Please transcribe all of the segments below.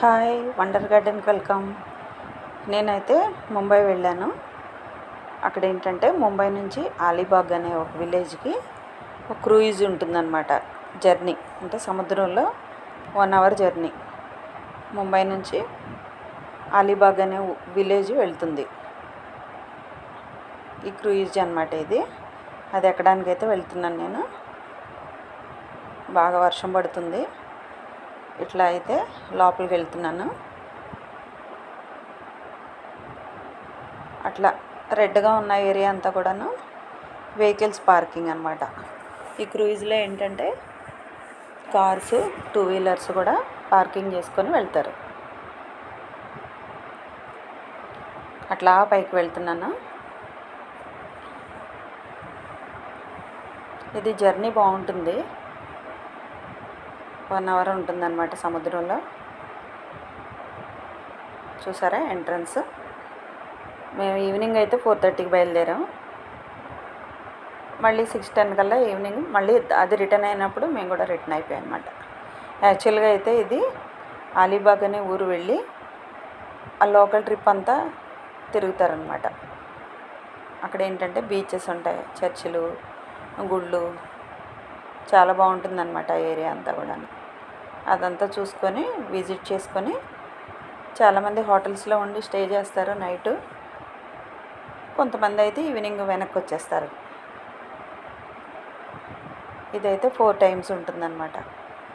Hi wonder గార్డెన్కి welcome. నేనైతే ముంబై వెళ్ళాను. అక్కడ ఏంటంటే ముంబై నుంచి అలీబాగ్ అనే ఒక విలేజ్కి ఒక క్రూయిజ్ ఉంటుందన్నమాట జర్నీ. అంటే సముద్రంలో వన్ అవర్ జర్నీ. ముంబై నుంచి అలీబాగ్ అనే విలేజ్ వెళ్తుంది. ఈ క్రూయిజ్ అనమాట ఇది. అది ఎక్కడానికి అయితే వెళ్తున్నాను నేను. బాగా వర్షం పడుతుంది. ఇట్లా అయితే లోపలికి వెళ్తున్నాను. అట్లా రెడ్గా ఉన్న ఏరియా అంతా కూడాను వెహికల్స్ పార్కింగ్ అనమాట ఈ క్రూజ్లో ఏంటంటే కార్స్ టూ వీలర్స్ కూడా పార్కింగ్ చేసుకొని వెళ్తారు. అట్లా పైకి వెళ్తున్నాను. ఇది జర్నీ బాగుంటుంది. వన్ అవర్ ఉంటుందన్నమాట సముద్రంలో చూసారా ఎంట్రన్స్? మేము ఈవినింగ్ అయితే ఫోర్ థర్టీకి బయలుదేరాం. మళ్ళీ సిక్స్ టెన్ కల్లా ఈవినింగ్ మళ్ళీ అది రిటర్న్ అయినప్పుడు మేము కూడా రిటర్న్ అయిపోయాం అనమాట యాక్చువల్గా అయితే ఇది అలీబాగ్ అనే ఊరు వెళ్ళి ఆ లోకల్ ట్రిప్ అంతా తిరుగుతారనమాట అక్కడ ఏంటంటే బీచెస్ ఉంటాయి చర్చిలు గుళ్ళు. చాలా బాగుంటుందన్నమాట ఆ ఏరియా అంతా కూడా అదంతా చూసుకొని విజిట్ చేసుకొని చాలామంది హోటల్స్లో ఉండి స్టే చేస్తారు నైట్. కొంతమంది అయితే ఈవినింగ్ వెనక్కి వచ్చేస్తారు. ఇదైతే ఫోర్ టైమ్స్ ఉంటుందన్నమాట.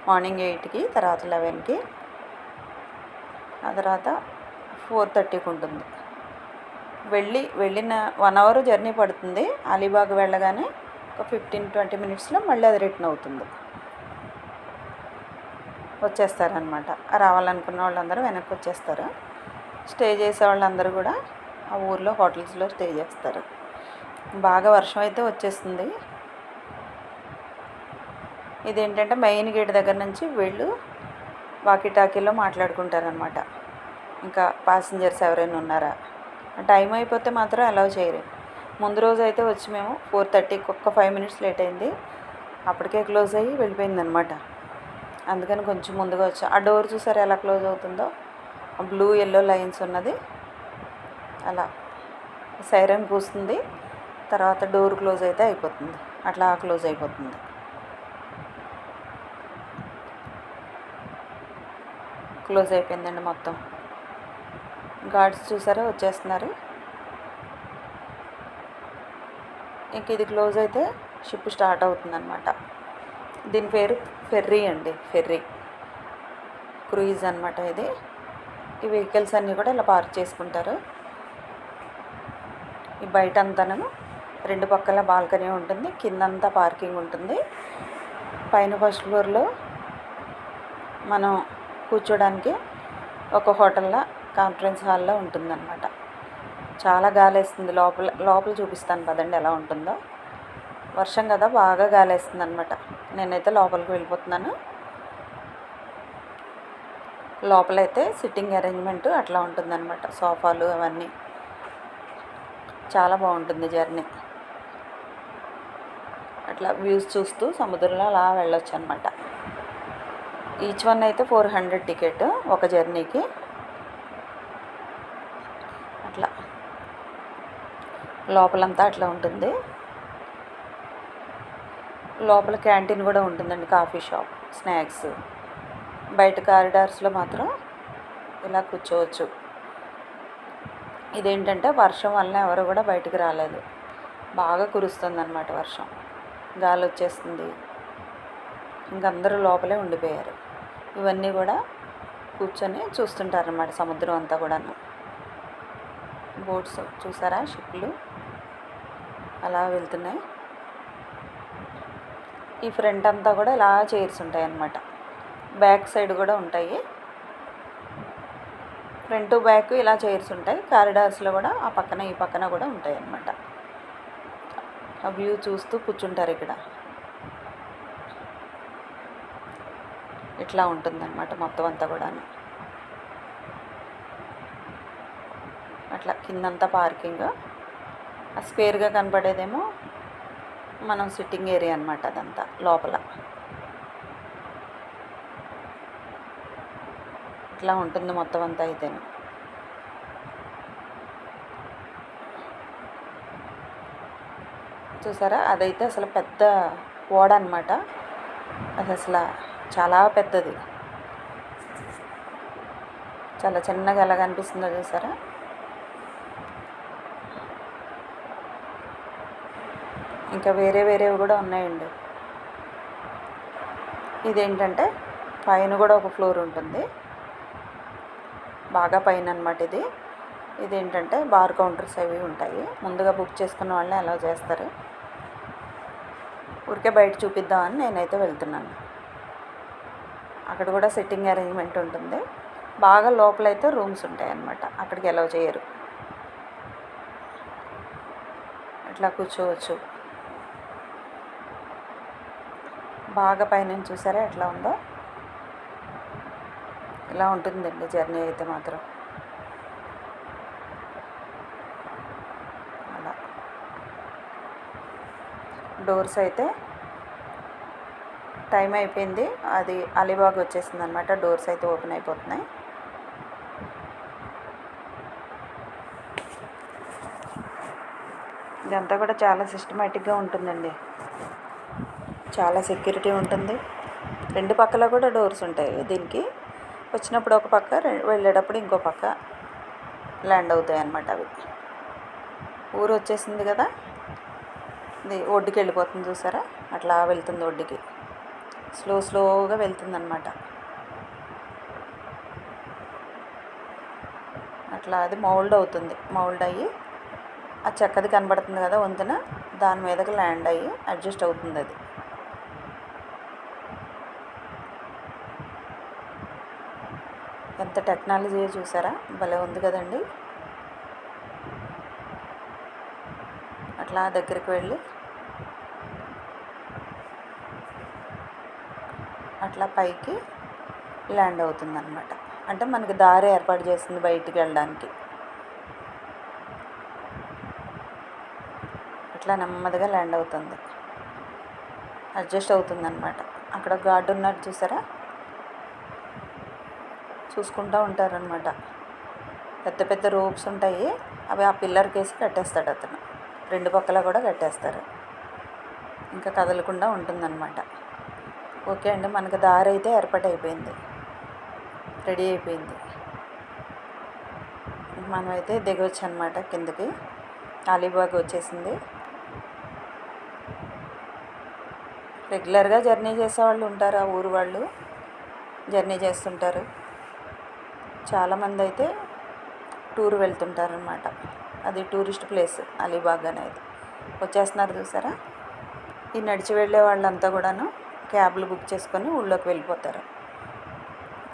మార్నింగ్ ఎయిట్కి తర్వాత లెవెన్కి. ఆ తర్వాత ఫోర్ థర్టీకి ఉంటుంది. వెళ్ళి వెళ్ళిన వన్ అవర్ జర్నీ పడుతుంది. అలీబాగ్ వెళ్ళగానే ఒక ఫిఫ్టీన్ ట్వంటీ మినిట్స్లో మళ్ళీ అది రిటర్న్ అవుతుంది. వచ్చేస్తారనమాట. రావాలనుకున్న వాళ్ళందరూ వెనక్కి వచ్చేస్తారు. స్టే చేసే వాళ్ళందరూ కూడా ఆ ఊర్లో హోటల్స్లో స్టే చేస్తారు. బాగా వర్షం అయితే వచ్చేస్తుంది. ఇదేంటంటే మెయిన్ గేట్ దగ్గర నుంచి వీళ్ళు వాకిటాకీలో మాట్లాడుకుంటారనమాట. ఇంకా ప్యాసింజర్స్ ఎవరైనా ఉన్నారా? టైం అయిపోతే మాత్రం అలౌ చేయరు. ముందు రోజు అయితే వచ్చి మేము ఫోర్ థర్టీకి ఒక్క ఫైవ్ మినిట్స్ లేట్ అయింది. అప్పటికే క్లోజ్ అయ్యి వెళ్ళిపోయిందనమాట. అందుకని కొంచెం ముందుగా వచ్చా. ఆ డోర్ చూసారు ఎలా క్లోజ్ అవుతుందో? ఆ బ్లూ ఎల్లో లైన్స్ ఉన్నది. అలా. సైరన్ కూస్తుంది తర్వాత డోర్ క్లోజ్ అయితే అయిపోతుంది. అట్లా క్లోజ్ అయిపోతుంది. క్లోజ్ అయిపోయిందండి మొత్తం. గార్డ్స్ చూసారా? వచ్చేస్తున్నారు. ఇంక ఇది క్లోజ్ అయితే షిప్ స్టార్ట్ అవుతుందన్నమాట. దీని పేరు ఫెర్రీ అండి ఫెర్రీ. క్రూయిజ్ అనమాట ఇది. ఈ వెహికల్స్ అన్నీ కూడా ఇలా పార్క్ చేసుకుంటారు. ఈ బయట అంతాను రెండు పక్కల బాల్కనీ ఉంటుంది కిందంతా పార్కింగ్ ఉంటుంది. పైన ఫస్ట్ ఫ్లోర్లో మనం కూర్చోడానికి ఒక హోటల్లో కాన్ఫరెన్స్ హాల్లో ఉంటుందన్నమాట. చాలా గాలి వేస్తుంది లోపల లోపల చూపిస్తాను పదండి ఎలా ఉంటుందో. వర్షం కదా బాగా గాలేస్తుంది అనమాట నేనైతే లోపలికి వెళ్ళిపోతున్నాను. లోపలైతే సిట్టింగ్ అరేంజ్మెంట్ అట్లా ఉంటుందన్నమాట. సోఫాలు అవన్నీ. చాలా బాగుంటుంది జర్నీ. అట్లా వ్యూస్ చూస్తూ సముద్రంలో అలా వెళ్ళొచ్చు అనమాట ఈచ్ వన్ అయితే ఫోర్ హండ్రెడ్ టికెట్ ఒక జర్నీకి. అట్లా. లోపలంతా అట్లా ఉంటుంది. లోపల క్యాంటీన్ కూడా ఉంటుందండి కాఫీ షాప్ స్నాక్స్. బయట కారిడార్స్లో మాత్రం ఇలా కూర్చోవచ్చు. ఇదేంటంటే వర్షం వలన ఎవరు కూడా బయటకు రాలేదు. బాగా కురుస్తుంది అనమాట వర్షం. గాలి వచ్చేస్తుంది. ఇంకందరూ లోపలే ఉండిపోయారు. ఇవన్నీ కూడా కూర్చొని చూస్తుంటారన్నమాట సముద్రం అంతా కూడాను. బోట్స్ చూసారా? షిప్లు. అలా వెళ్తున్నాయి. ఈ ఫ్రంట్ అంతా కూడా ఇలా చైర్స్ ఉంటాయి అన్నమాట బ్యాక్ సైడ్ కూడా ఉంటాయి. ఫ్రంట్ బ్యాక్ ఇలా చైర్స్ ఉంటాయి. కారిడార్స్లో కూడా ఆ పక్కన ఈ పక్కన కూడా ఉంటాయి అన్నమాట ఆ వ్యూ చూస్తూ కూర్చుంటారు ఇక్కడ. ఇట్లా ఉంటుందన్నమాట మొత్తం అంతా కూడా అట్లా కిందంతా పార్కింగ్. ఆ స్క్వేర్గా కనపడేదేమో మనం సిట్టింగ్ ఏరియా అనమాట అదంతా లోపల. ఇట్లా ఉంటుంది మొత్తం అంతా అయితేను. చూసారా? అదైతే అసలు పెద్ద ఓడ అనమాట అది అసలు చాలా పెద్దది. చాలా చిన్నగా ఎలా కనిపిస్తుందో చూసారా? ఇంకా వేరే వేరేవి కూడా ఉన్నాయండి. ఇదేంటంటే పైన కూడా ఒక ఫ్లోర్ ఉంటుంది. బాగా పైన అనమాట ఇది. ఇదేంటంటే బార్ కౌంటర్స్ అవి ఉంటాయి. ముందుగా బుక్ చేసుకున్న వాళ్ళని అలా చేస్తారు. ఊరికే బయట చూపిద్దామని నేనైతే వెళ్తున్నాను. అక్కడ కూడా సిట్టింగ్ అరేంజ్మెంట్ ఉంటుంది. బాగా లోపలైతే రూమ్స్ ఉంటాయి అన్నమాట. అక్కడికి అలౌ చేయరు. ఇట్లా కూర్చోవచ్చు. బాగా పైన చూసారా? ఎట్లా ఉందో? ఇలా ఉంటుందండి జర్నీ అయితే మాత్రం. అలా. డోర్స్ అయితే టైం అయిపోయింది. అది అలీబాగ్ వచ్చేసింది అనమాట డోర్స్ అయితే ఓపెన్ అయిపోతున్నాయి. ఇదంతా కూడా చాలా సిస్టమేటిక్గా ఉంటుందండి. చాలా సెక్యూరిటీ ఉంటుంది. రెండు పక్కల కూడా డోర్స్ ఉంటాయి దీనికి. వచ్చినప్పుడు ఒక పక్క వెళ్ళేటప్పుడు ఇంకో పక్క ల్యాండ్ అవుతాయి అన్నమాట అవి. ఊరు వచ్చేసింది కదా? ఇది ఒడ్డుకి వెళ్ళిపోతుంది చూసారా? అట్లా వెళ్తుంది ఒడ్డుకి. స్లో స్లోగా వెళ్తుంది అనమాట అట్లా అది మౌల్డ్ అవుతుంది. మౌల్డ్ అయ్యి ఆ చెక్కది కనబడుతుంది కదా వంతెన దాని మీదకి ల్యాండ్ అయ్యి అడ్జస్ట్ అవుతుంది అది. టెక్నాలజీ చూసారా? భలే ఉంది కదండి. అట్లా దగ్గరికి వెళ్ళి అట్లా పైకి ల్యాండ్ అవుతుందన్నమాట. అంటే మనకి దారి ఏర్పాటు చేస్తుంది బయటికి వెళ్ళడానికి. అట్లా నెమ్మదిగా ల్యాండ్ అవుతుంది. అడ్జస్ట్ అవుతుందన్నమాట. అక్కడ గార్డు ఉన్నట్టు చూసారా? చూసుకుంటూ ఉంటారనమాట పెద్ద పెద్ద రోప్స్ ఉంటాయి. అవి ఆ పిల్లర్కి వేసి కట్టేస్తాడు అతను. రెండు పక్కల కూడా కట్టేస్తారు. ఇంకా కదలకుండా ఉంటుందన్నమాట. ఓకే అండి మనకు దారి అయితే ఏర్పాటు అయిపోయింది. రెడీ అయిపోయింది. మనమైతే దిగవచ్చు అనమాట కిందకి. అలీబాగ్ వచ్చేసింది. రెగ్యులర్గా జర్నీ చేసేవాళ్ళు ఉంటారు ఆ ఊరు వాళ్ళు. జర్నీ చేస్తుంటారు. చాలామంది అయితే టూర్ వెళ్తుంటారనమాట అది టూరిస్ట్ ప్లేస్ అలీబాగ్ అనేది. వచ్చేస్తున్నారు చూసారా? ఈ నడిచి వెళ్ళే వాళ్ళంతా కూడాను క్యాబ్లు బుక్ చేసుకొని ఊళ్ళోకి వెళ్ళిపోతారు.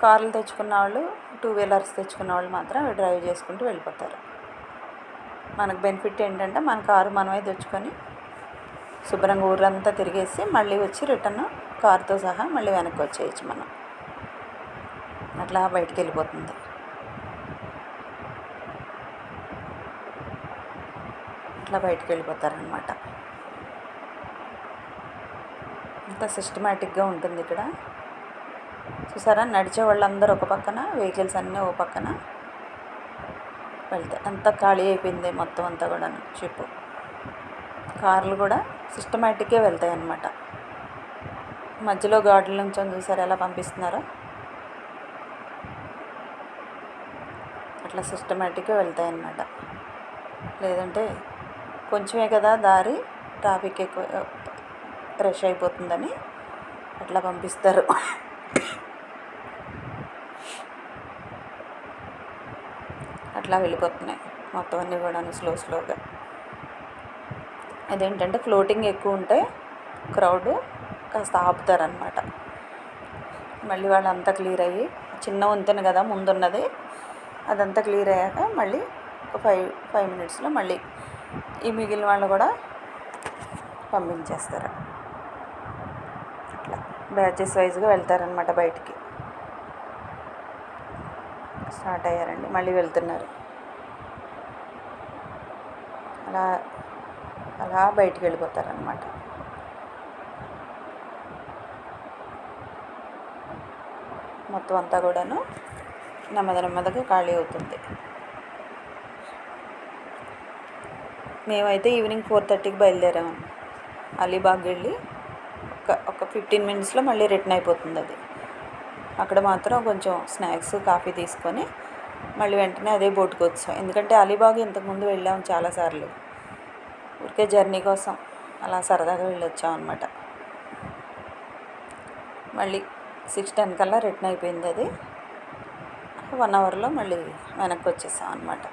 కార్లు తెచ్చుకున్న వాళ్ళు టూ వీలర్స్ తెచ్చుకున్న వాళ్ళు మాత్రం అవి డ్రైవ్ చేసుకుంటూ వెళ్ళిపోతారు. మనకు బెనిఫిట్ ఏంటంటే మన కారు మనమే తెచ్చుకొని శుభ్రంగా ఊరంతా తిరిగేసి మళ్ళీ వచ్చి రిటర్న్ కారుతో సహా మళ్ళీ వెనక్కి వచ్చేయచ్చు మనం. అట్లా బయటికి వెళ్ళిపోతుంది అట్లా బయటికి వెళ్ళిపోతారనమాట ఇంత సిస్టమేటిక్గా ఉంటుంది ఇక్కడ. చూసారా? నడిచే వాళ్ళందరూ ఒక పక్కన వెహికల్స్ అన్నీ ఒక పక్కన వెళ్తాయి అంతా ఖాళీ అయిపోయింది మొత్తం అంతా కూడా చెప్పు కార్లు కూడా సిస్టమేటిక్గా వెళ్తాయి అన్నమాట మధ్యలో గార్డెన్ నుంచి చూసారు? ఎలా పంపిస్తున్నారో? అట్లా సిస్టమేటిక్గా వెళ్తాయి అన్నమాట లేదంటే కొంచెమే కదా దారి ట్రాఫిక్ ఎక్కువ రష్ అయిపోతుందని అట్లా పంపిస్తారు. అట్లా వెళ్ళిపోతున్నాయి. మొత్తం అన్నీ కూడా స్లో స్లోగా అదేంటంటే ఫ్లోటింగ్ ఎక్కువ ఉంటే క్రౌడ్ కాస్త ఆపుతారనమాట మళ్ళీ వాళ్ళంతా క్లియర్ అయ్యి చిన్న వంతెన కదా ముందున్నది. అదంతా క్లియర్ అయ్యాక మళ్ళీ ఒక ఫైవ్ ఫైవ్ మినిట్స్లో మళ్ళీ ఈ మిగిలిన వాళ్ళు కూడా పంపించేస్తారు. అట్లా బ్యాచెస్ వైజ్గా వెళ్తారనమాట బయటికి. స్టార్ట్ అయ్యారండి మళ్ళీ వెళ్తున్నారు. అలా అలా బయటికి వెళ్ళిపోతారనమాట మొత్తం అంతా కూడాను నెమ్మది నెమ్మదిగా ఖాళీ అవుతుంది. మేమైతే ఈవినింగ్ ఫోర్ థర్టీకి బయలుదేరాము అలీబాగ్ వెళ్ళి ఒక ఒక ఫిఫ్టీన్ మినిట్స్లో మళ్ళీ రిటర్న్ అయిపోతుంది అది. అక్కడ మాత్రం కొంచెం స్నాక్స్ కాఫీ తీసుకొని మళ్ళీ వెంటనే అదే బోట్కి వచ్చాం. ఎందుకంటే అలీబాగ్ ఇంతకుముందు వెళ్ళాము చాలాసార్లు. ఊరికే జర్నీ కోసం అలా సరదాగా వెళ్ళొచ్చాం అనమాట మళ్ళీ సిక్స్ టెన్ కల్లా రిటర్న్ అయిపోయింది అది. వన్ అవర్లో మళ్ళీ వెనక్కి వచ్చేసాం అనమాట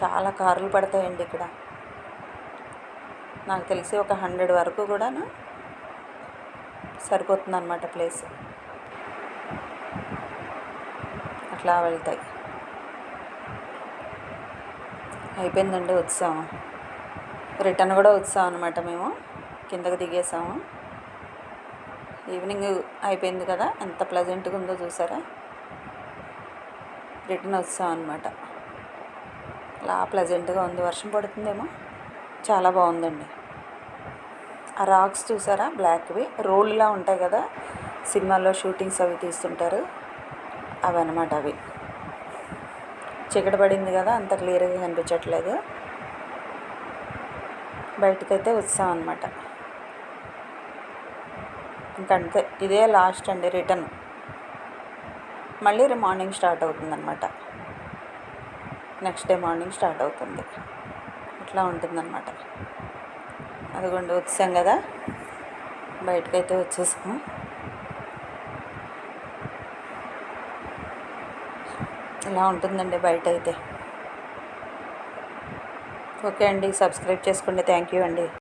చాలా కార్లు పడతాయండి ఇక్కడ. నాకు తెలిసి ఒక హండ్రెడ్ వరకు కూడా సరిపోతుంది అనమాట ప్లేస్. అట్లా వెళ్తాయి. అయిపోయిందండి వచ్చాము రిటర్న్ కూడా వచ్చాం అనమాట మేము. కిందకి దిగేసాము. ఈవినింగ్ అయిపోయింది కదా ఎంత ప్లజెంట్గా ఉందో చూసారా? రిటర్న్ వచ్చాం అనమాట అలా ప్లజెంట్గా ఉంది. వర్షం పడుతుందేమో? చాలా బాగుందండి. ఆ రాక్స్ చూసారా? బ్లాక్వి రోల్లా ఉంటాయి కదా సినిమాల్లో షూటింగ్స్ అవి తీస్తుంటారు. అవి అనమాట అవి. చీకటి పడింది కదా అంత క్లియర్గా కనిపించట్లేదు. బయటకైతే వచ్చాం అనమాట ఇంకంతే. ఇదే లాస్ట్ అండి రిటర్న్. మళ్ళీ మార్నింగ్ స్టార్ట్ అవుతుందన్నమాట. నెక్స్ట్ డే మార్నింగ్ స్టార్ట్ అవుతుంది. ఇట్లా ఉంటుందన్నమాట. అదిగోండి వచ్చాం కదా. బయటకైతే వచ్చేసాము. ఇలా ఉంటుందండి బయట అయితే ఓకే అండి సబ్స్క్రైబ్ చేసుకోండి. థ్యాంక్ యూ అండి.